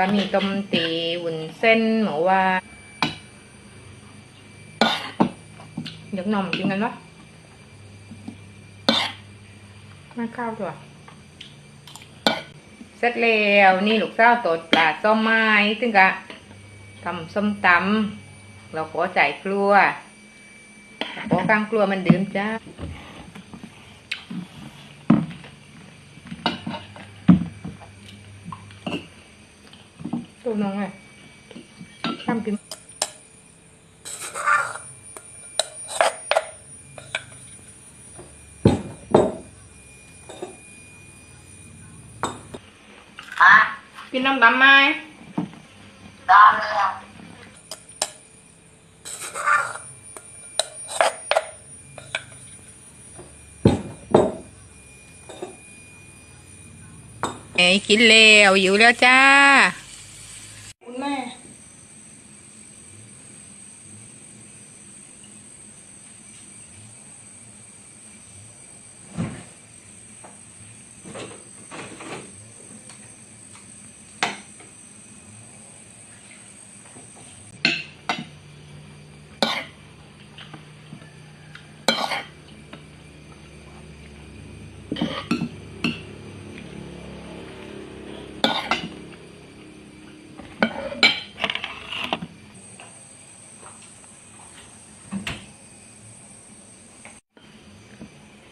ก็มีต้มตีวุ้นเส้นหมูว่าเดี๋ยวนมกินกันวะมาข้าวตัวเสร็จแล้วนี่ลูกสาวตดปลาส้มไม้ซึ่งกะทำส้มตำเราขอใจกลัวขอกลางกลัวมันดื่มจ้า ตัวน้องไงทำกินกินน้ำดำไหมด้เลยอะเอ้ยกินแล้วอยู่แล้วจ้า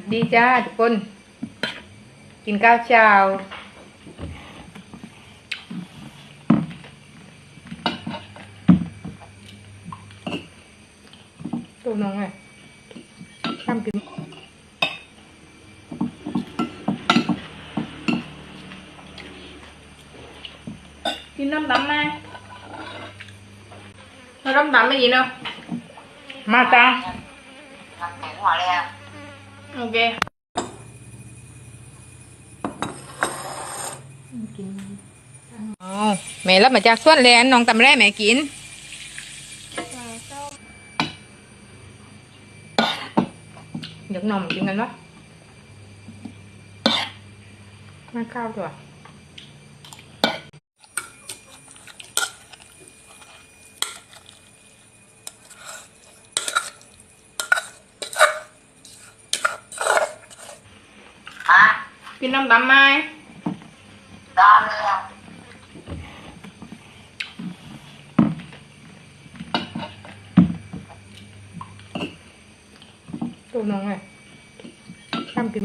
วัสดีจ้าทุกคน กินข้าวเช้าตัวน้องไงทำกินกินน้ำดำไหมเราต้มตำไม่ยินเนาะมาจ้าน้ำแข็งหัวเลยอะโอเคอ๋อแม่รับมาจากสวนแลนน้องตำแร่แม่กิน เดี๋ยวหน่อมกินกันวะมาข้าวตัวฮะกินน้ำดำไหมได้เลยอะ ตัวน้องไงทำกิน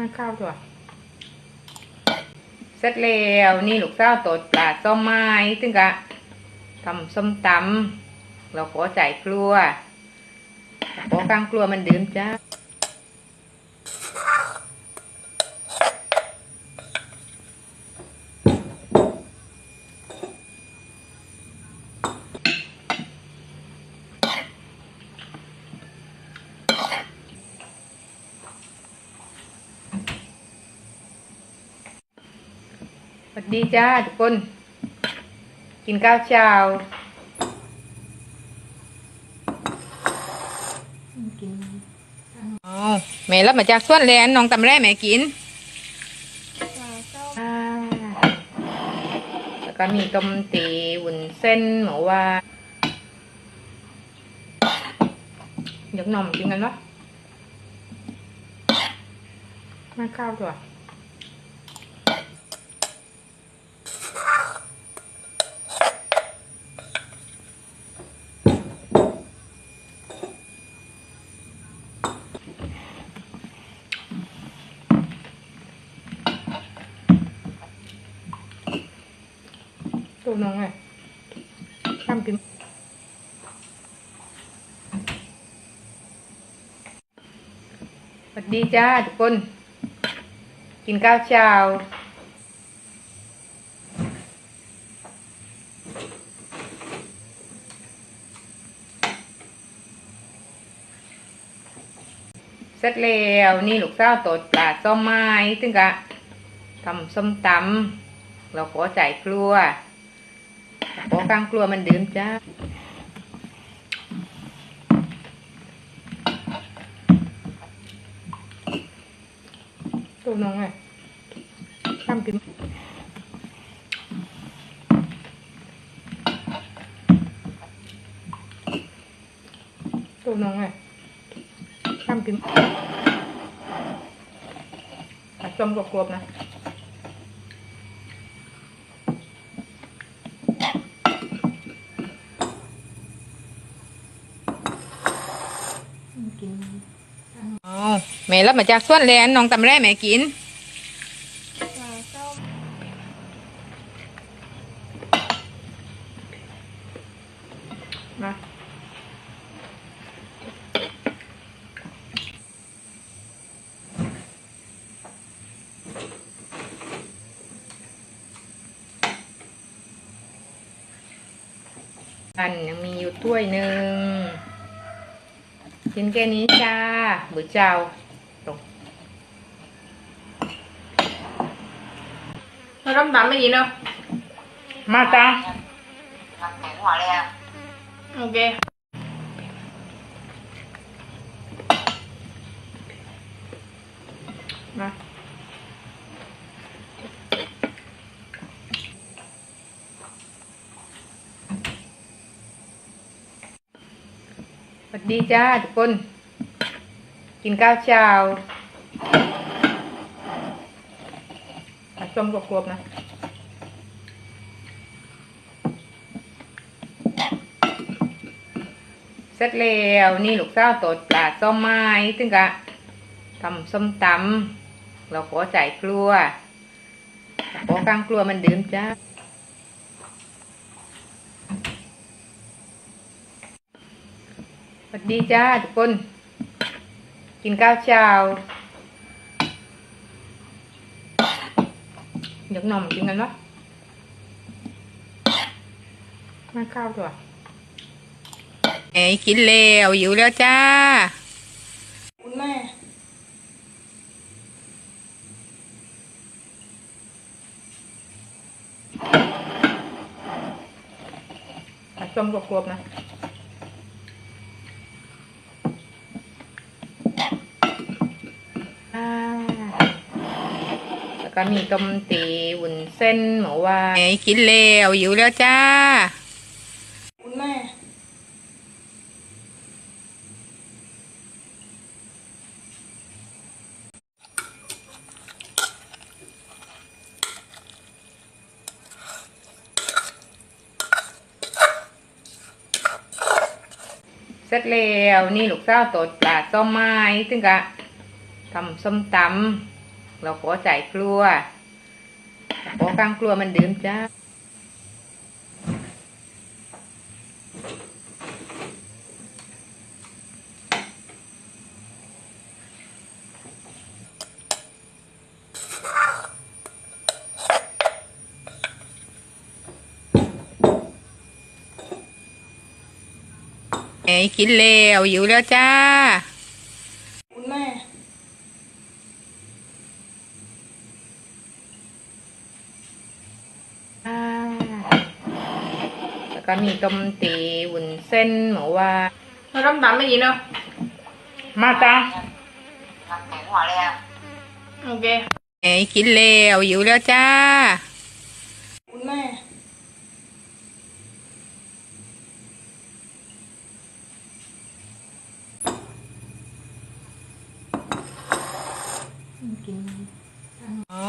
มันข้าวตัวเสร็จแล้วนี่ลูกสาวตดปลาส้มไม้ซึ่งกะทำส้มตำเราขอใจกลัวขอกลางกลัวมันดื่มจ้า วัสดีจ้าทุกคน กินข้าวเช้าอ๋อแม่รับมาจากสวนแลนน้องตำแร่แม่กินอ่าแล้วก็มีต้มตีวุ้นเส้นหมูว่าเดี๋ยวหน่อมกินกันวะมาข้าวตัว ตัวน้องไงทำกินสวัสดีจ้าทุกคน กินข้าวเช้าเสร็จแล้วนี่ลูกสาวตดปลาส้มไม้ซึ่งกะททำส้มตำเราขอใจกลัว ขอกลางกลัวมันดื่มจ้าตัวน้องไงทำกินตัวน้องไงทำกินผัดส้มกรอบๆนะ อ๋อ แม่รับมาจากสวนแลนน้องตำแร่แม่กินมาอันยังมีอยู่ถ้วยหนึ่งกินแค่นี้จ้าบุเจ้าตรง เราต้มตำไม่กินเนาะ มาจ้า น้ำแข็งหั วแล้วโอเคมาสวัสดีจ้าทุกคน กินข้าวเช้าผัดส้ มกรอบๆนะเสร็จแล้วนี่ลูกสาวตดปลาส้มไม้ซึ่งกะทำส้มตำเราขอใจกลัวขอกลางกลัวมันดื่มจ้าสวัสดีจ้าทุกคน กินข้าวเช้า ยกนมกินกันวะมาข้าวตัวไอ้กินแล้วอยู่แล้วจ้า คุณแม่ผัดส้มกรอบๆนะ อ่า แล้ว ก็มีต้มตีวุ้นเส้นหมูว่าไอ้กินแล้วอยู่แล้วจ้าคุณแม่เสร็จแล้วนี่ลูกสาวตดปลาส้มไม้ซึ่งกะทำส้มตำ เราขอใจกลัวขอกลางกลัวมันดื่มจ้าไอ้กินแล้วอยู่แล้วจ้า คุณแม่ อ่า แล้ว ก็มีต้มตีวุ้นเส้นหมูว่าเราต้มตำไม่กินเนาะมาจ้าน้ำแข็งหัวแล้วโอเคไอ้กินแล้วอยู่แล้วจ้าคุณแม่อ๋อ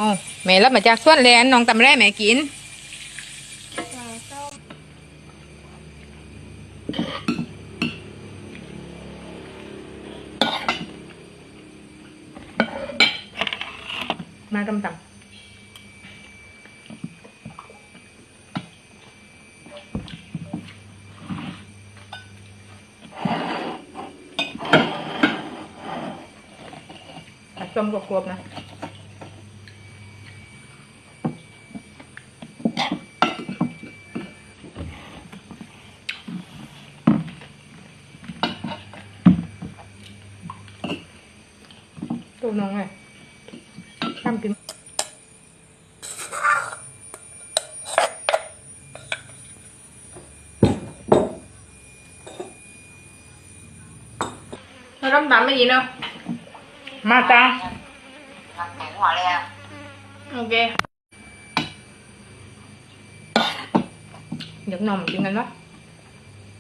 แม่รับมาจากสวนแลนน้องตำแร่แม่กิน มาตำตำส้มกรอบๆนะ nó rắm tắm cái gì nữa? Ma ta. Ok. Vẫn nồng chuyện anh lắm